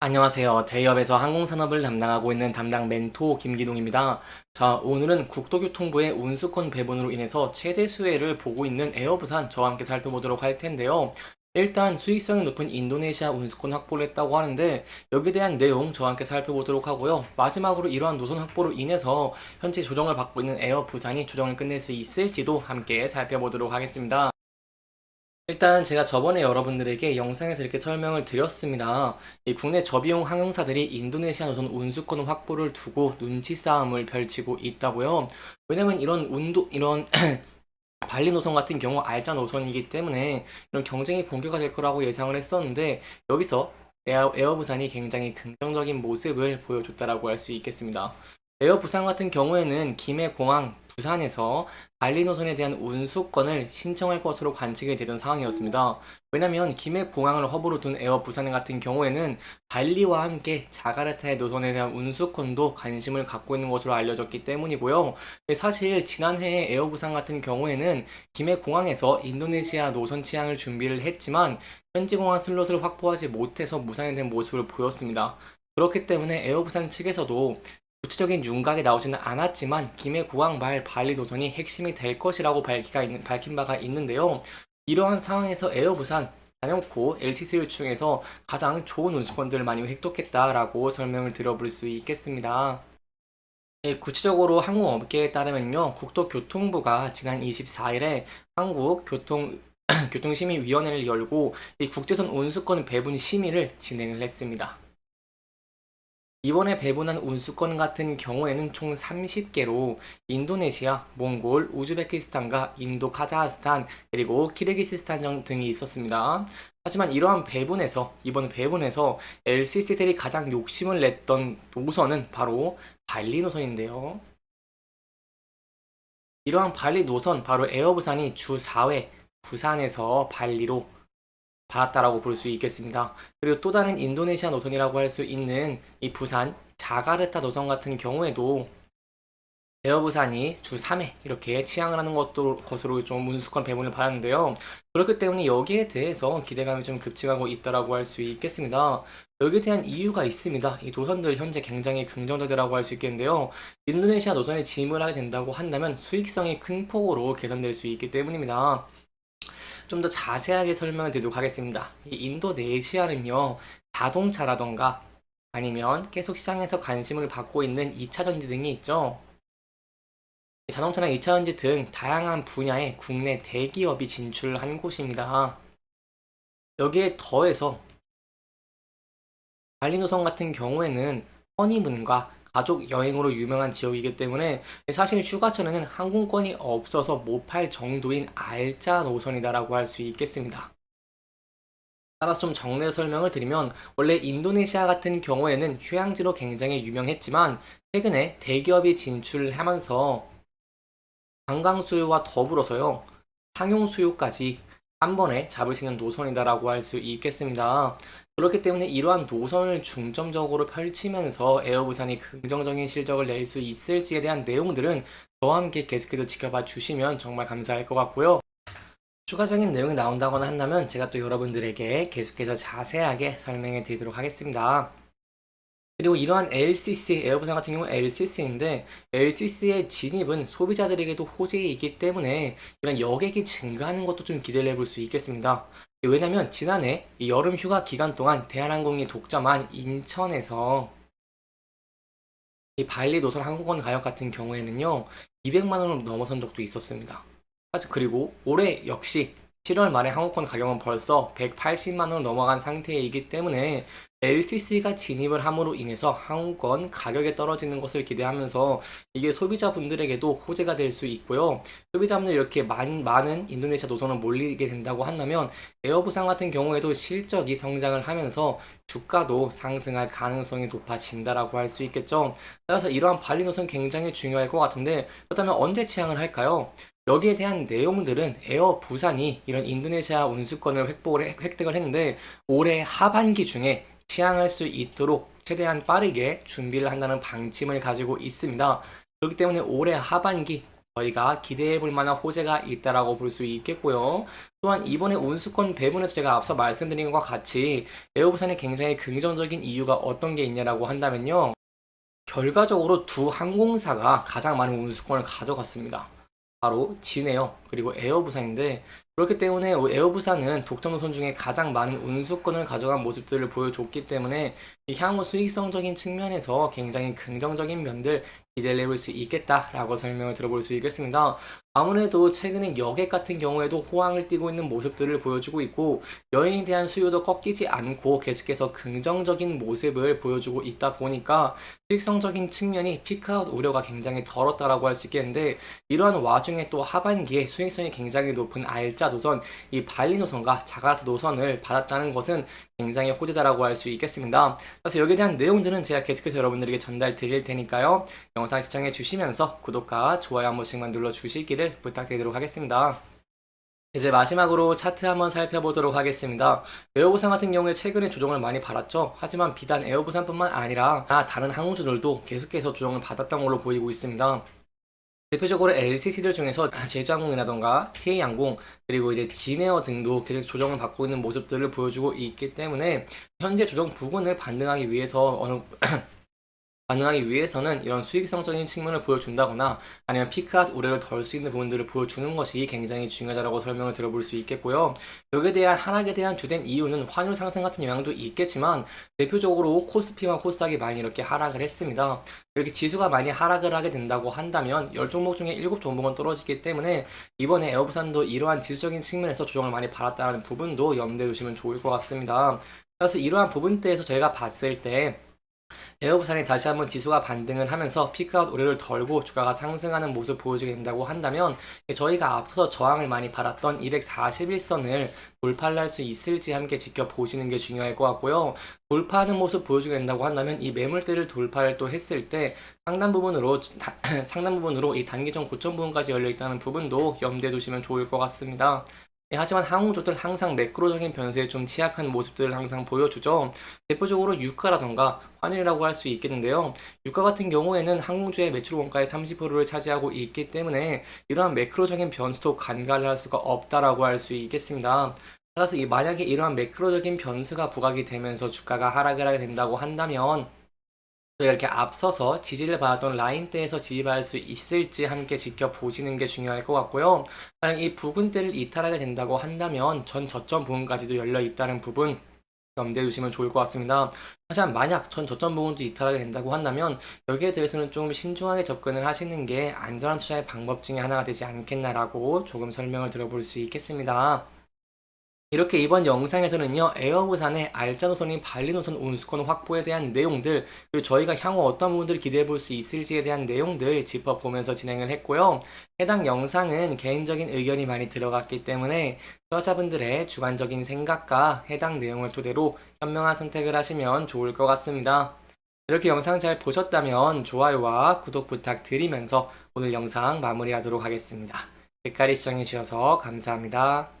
안녕하세요. 대기업에서 항공산업을 담당하고 있는 담당 멘토 김기동입니다. 자, 오늘은 국토교통부의 운수권 배분으로 인해서 최대 수혜를 보고 있는 에어부산 저와 함께 살펴보도록 할 텐데요. 일단 수익성이 높은 인도네시아 운수권 확보를 했다고 하는데 여기에 대한 내용 저와 함께 살펴보도록 하고요. 마지막으로 이러한 노선 확보로 인해서 현재 조정을 받고 있는 에어 부산이 조정을 끝낼 수 있을지도 함께 살펴보도록 하겠습니다. 일단 제가 저번에 여러분들에게 영상에서 이렇게 설명을 드렸습니다. 이 국내 저비용 항공사들이 인도네시아 노선 운수권 확보를 두고 눈치 싸움을 펼치고 있다고요. 왜냐면 이런 운도 이런 발리 노선 같은 경우 알짜 노선이기 때문에 이런 경쟁이 본격화될 거라고 예상을 했었는데 여기서 에어, 에어부산이 굉장히 긍정적인 모습을 보여줬다라고 할 수 있겠습니다. 에어 부산 같은 경우에는 김해 공항 부산에서 발리 노선에 대한 운수권을 신청할 것으로 관측이 되던 상황이었습니다. 왜냐면 김해 공항을 허브로 둔 에어 부산 같은 경우에는 발리와 함께 자카르타의 노선에 대한 운수권도 관심을 갖고 있는 것으로 알려졌기 때문이고요. 사실 지난해 에어 부산 같은 경우에는 김해 공항에서 인도네시아 노선 취향을 준비를 했지만 현지 공항 슬롯을 확보하지 못해서 무산이 된 모습을 보였습니다. 그렇기 때문에 에어부산 측에서도 구체적인 윤곽이 나오지는 않았지만 김해공항 말 발리 노선이 핵심이 될 것이라고 밝히가 있는, 밝힌 바가 있는데요. 이러한 상황에서 에어 부산 단연코 LCC를 중에서 가장 좋은 운수권들을 많이 획득했다라고 설명을 드려볼 수 있겠습니다. 예, 구체적으로 항공업계에 따르면요, 국토교통부가 지난 24일에 한국교통 교통심의위원회를 열고 이 국제선 운수권 배분 심의를 진행을 했습니다. 이번에 배분한 운수권 같은 경우에는 총 30개로 인도네시아, 몽골, 우즈베키스탄과 인도, 카자흐스탄, 그리고 키르기스스탄 등이 있었습니다. 하지만 이러한 배분에서, 이번 배분에서 LCC들이 가장 욕심을 냈던 노선은 바로 발리 노선인데요. 이러한 발리 노선, 바로 에어부산이 주 4회 부산에서 발리로 받았다라고 볼 수 있겠습니다. 그리고 또 다른 인도네시아 노선이라고 할 수 있는 이 부산 자카르타 노선 같은 경우에도 에어부산이 주 3회 이렇게 취항을 하는 것도 것으로 좀 운수권 배분을 받았는데요. 그렇기 때문에 여기에 대해서 기대감이 좀 급증하고 있다라고 할 수 있겠습니다. 여기에 대한 이유가 있습니다. 이 노선들 현재 굉장히 긍정적이라고 할 수 있겠는데요. 인도네시아 노선에 진입을 하게 된다고 한다면 수익성이 큰 폭으로 개선될 수 있기 때문입니다. 좀 더 자세하게 설명을 드리도록 하겠습니다. 이 인도 네시아는요, 자동차라던가 아니면 계속 시장에서 관심을 받고 있는 2차 전지 등이 있죠. 자동차나 2차 전지 등 다양한 분야의 국내 대기업이 진출한 곳입니다. 여기에 더해서 발리 노선 같은 경우에는 허니문과 가족 여행으로 유명한 지역이기 때문에 사실 휴가철에는 항공권이 없어서 못 팔 정도인 알짜 노선이다라고 할 수 있겠습니다. 따라서 좀 정례 설명을 드리면 원래 인도네시아 같은 경우에는 휴양지로 굉장히 유명했지만 최근에 대기업이 진출하면서 관광 수요와 더불어서요 상용 수요까지 한 번에 잡을 수 있는 노선이다라고 할 수 있겠습니다. 그렇기 때문에 이러한 노선을 중점적으로 펼치면서 에어부산이 긍정적인 실적을 낼 수 있을지에 대한 내용들은 저와 함께 계속해서 지켜봐 주시면 정말 감사할 것 같고요. 추가적인 내용이 나온다거나 한다면 제가 또 여러분들에게 계속해서 자세하게 설명해 드리도록 하겠습니다. 그리고 이러한 LCC, 에어부산 같은 경우 LCC인데 LCC의 진입은 소비자들에게도 호재이기 때문에 이런 여객이 증가하는 것도 좀 기대를 해볼 수 있겠습니다. 왜냐면 지난해 여름 휴가 기간 동안 대한항공이 독점한 인천에서 이 발리 노선 항공권 가격 같은 경우에는요 200만 원을 넘어선 적도 있었습니다. 그리고 올해 역시 7월 말에 항공권 가격은 벌써 180만 원을 넘어간 상태이기 때문에 LCC가 진입을 함으로 인해서 항공권 가격이 떨어지는 것을 기대하면서 이게 소비자분들에게도 호재가 될 수 있고요. 소비자분들이 이렇게 많, 많은 인도네시아 노선을 몰리게 된다고 한다면 에어부산 같은 경우에도 실적이 성장을 하면서 주가도 상승할 가능성이 높아진다라고 할 수 있겠죠. 따라서 이러한 발리 노선 굉장히 중요할 것 같은데 그렇다면 언제 취항을 할까요? 여기에 대한 내용들은 에어 부산이 이런 인도네시아 운수권을 획득을 했는데 올해 하반기 중에 취항할 수 있도록 최대한 빠르게 준비를 한다는 방침을 가지고 있습니다. 그렇기 때문에 올해 하반기 저희가 기대해 볼 만한 호재가 있다라고 볼 수 있겠고요. 또한 이번에 운수권 배분에서 제가 앞서 말씀드린 것과 같이 에어부산에 굉장히 긍정적인 이유가 어떤 게 있냐라고 한다면요. 결과적으로 두 항공사가 가장 많은 운수권을 가져갔습니다. 바로 진에어 그리고 에어부산인데 그렇기 때문에 에어부산은 독점 노선 중에 가장 많은 운수권을 가져간 모습들을 보여줬기 때문에 이 향후 수익성적인 측면에서 굉장히 긍정적인 면들 기대를 해볼 수 있겠다라고 설명을 들어볼 수 있겠습니다. 아무래도 최근에 여객 같은 경우에도 호황을 띠고 있는 모습들을 보여주고 있고 여행에 대한 수요도 꺾이지 않고 계속해서 긍정적인 모습을 보여주고 있다 보니까 수익성적인 측면이 피크아웃 우려가 굉장히 덜었다라고 할 수 있겠는데 이러한 와중에 또 하반기에 수익성이 굉장히 높은 알짜 노선 이 발리 노선과 자카르타 노선을 받았다는 것은 굉장히 호재다라고 할 수 있겠습니다. 그래서 여기에 대한 내용들은 제가 계속해서 여러분들에게 전달 드릴 테니까요. 영상 시청해 주시면서 구독과 좋아요 한 번씩만 눌러 주시기를 부탁드리도록 하겠습니다. 이제 마지막으로 차트 한번 살펴보도록 하겠습니다. 에어부산 같은 경우에 최근에 조정을 많이 받았죠. 하지만 비단 에어부산뿐만 아니라 다른 항공주들도 계속해서 조정을 받았던 걸로 보이고 있습니다. 대표적으로 LCC들 중에서 제주항공이라던가 TA항공 그리고 이제 진에어 등도 계속 조정을 받고 있는 모습들을 보여주고 있기 때문에 현재 조정 부분을 반등하기 위해서 어느 반응하기 위해서는 이런 수익성적인 측면을 보여준다거나 아니면 피크아웃 우려를 덜 수 있는 부분들을 보여주는 것이 굉장히 중요하다고 설명을 들어볼 수 있겠고요. 여기에 대한 하락에 대한 주된 이유는 환율 상승 같은 영향도 있겠지만 대표적으로 코스피와 코스닥이 많이 이렇게 하락을 했습니다. 이렇게 지수가 많이 하락을 하게 된다고 한다면 10종목 중에 7종목은 떨어지기 때문에 이번에 에어부산도 이러한 지수적인 측면에서 조정을 많이 받았다는 부분도 염두에 두시면 좋을 것 같습니다. 그래서 이러한 부분대에서 저희가 봤을 때 에어부산이 다시 한번 지수가 반등을 하면서 피크아웃 우려를 덜고 주가가 상승하는 모습 보여주게 된다고 한다면 저희가 앞서서 저항을 많이 받았던 241선을 돌파를 할 수 있을지 함께 지켜보시는 게 중요할 것 같고요. 돌파하는 모습 보여주게 된다고 한다면 이 매물대를 돌파를 또 했을 때 상단 부분으로 상단 부분으로 이 단기적 고점 부분까지 열려 있다는 부분도 염두에 두시면 좋을 것 같습니다. 예, 하지만 항공주들 항상 매크로적인 변수에 좀 취약한 모습들을 항상 보여주죠. 대표적으로 유가라던가 환율이라고 할 수 있겠는데요. 유가 같은 경우에는 항공주의 매출 원가의 30%를 차지하고 있기 때문에 이러한 매크로적인 변수도 간과를 할 수가 없다라고 할 수 있겠습니다. 따라서 이 만약에 이러한 매크로적인 변수가 부각이 되면서 주가가 하락을 하게 된다고 한다면 이렇게 앞서서 지지를 받았던 라인대에서 지지받을 수 있을지 함께 지켜보시는 게 중요할 것 같고요. 만약 이 부근대를 이탈하게 된다고 한다면 전 저점 부분까지도 열려 있다는 부분 염두에 두시면 좋을 것 같습니다. 하지만 만약 전 저점 부분도 이탈하게 된다고 한다면 여기에 대해서는 좀 신중하게 접근을 하시는 게 안전한 투자의 방법 중에 하나가 되지 않겠나라고 조금 설명을 들어볼 수 있겠습니다. 이렇게 이번 영상에서는요 에어부산의 알짜 노선인 발리 노선 운수권 확보에 대한 내용들 그리고 저희가 향후 어떤 부분들을 기대해 볼 수 있을지에 대한 내용들 짚어보면서 진행을 했고요. 해당 영상은 개인적인 의견이 많이 들어갔기 때문에 투자자분들의 주관적인 생각과 해당 내용을 토대로 현명한 선택을 하시면 좋을 것 같습니다. 이렇게 영상 잘 보셨다면 좋아요와 구독 부탁드리면서 오늘 영상 마무리하도록 하겠습니다. 끝까지 시청해 주셔서 감사합니다